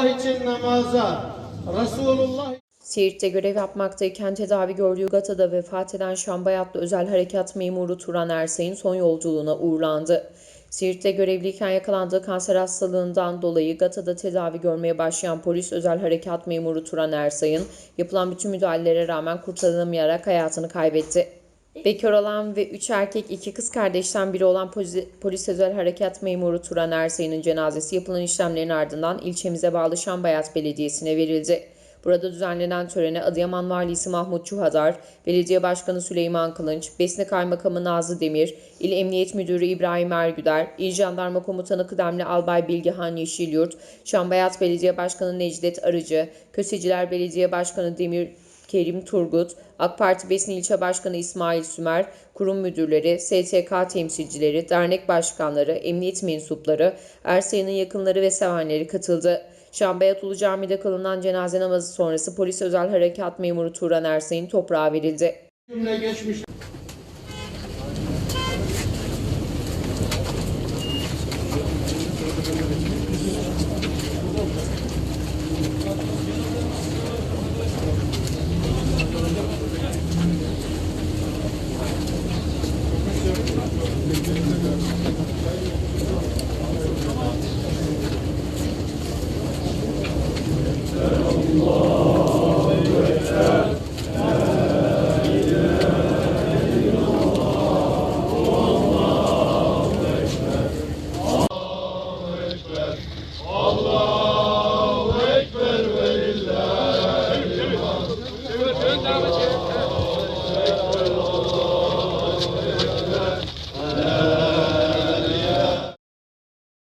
Allah için namaza, Resulullah Siirt'te görev yapmaktayken tedavi gördüğü Gata'da vefat eden Şambayatlı Özel Harekat Memuru Turan Ersay'ın son yolculuğuna uğurlandı. Siirt'te görevliyken yakalandığı kanser hastalığından dolayı Gata'da tedavi görmeye başlayan polis özel harekat memuru Turan Ersay'ın yapılan bütün müdahalelere rağmen kurtarılamayarak hayatını kaybetti. Bekar olan ve 3 erkek 2 kız kardeşten biri olan polis, özel harekat memuru Turan Ersay'ın cenazesi yapılan işlemlerin ardından ilçemize bağlı Şambayat Belediyesi'ne verildi. Burada düzenlenen törene Adıyaman Valisi Mahmut Çuhadar, Belediye Başkanı Süleyman Kılınç, Besne Kaymakamı Nazlı Demir, İl Emniyet Müdürü İbrahim Ergüder, İl Jandarma Komutanı Kıdemli Albay Bilgehan Yeşilyurt, Şambayat Belediye Başkanı Necdet Arıcı, Köseciler Belediye Başkanı Demir Kerim Turgut, AK Parti Besin İlçe Başkanı İsmail Sümer, kurum müdürleri, STK temsilcileri, dernek başkanları, emniyet mensupları, Ersay'ın yakınları ve sevenleri katıldı. Şambayat Ulu Cami'de kılınan cenaze namazı sonrası polis özel harekat memuru Turan Ersay'ın toprağa verildi. cümle geçmiş. Lord.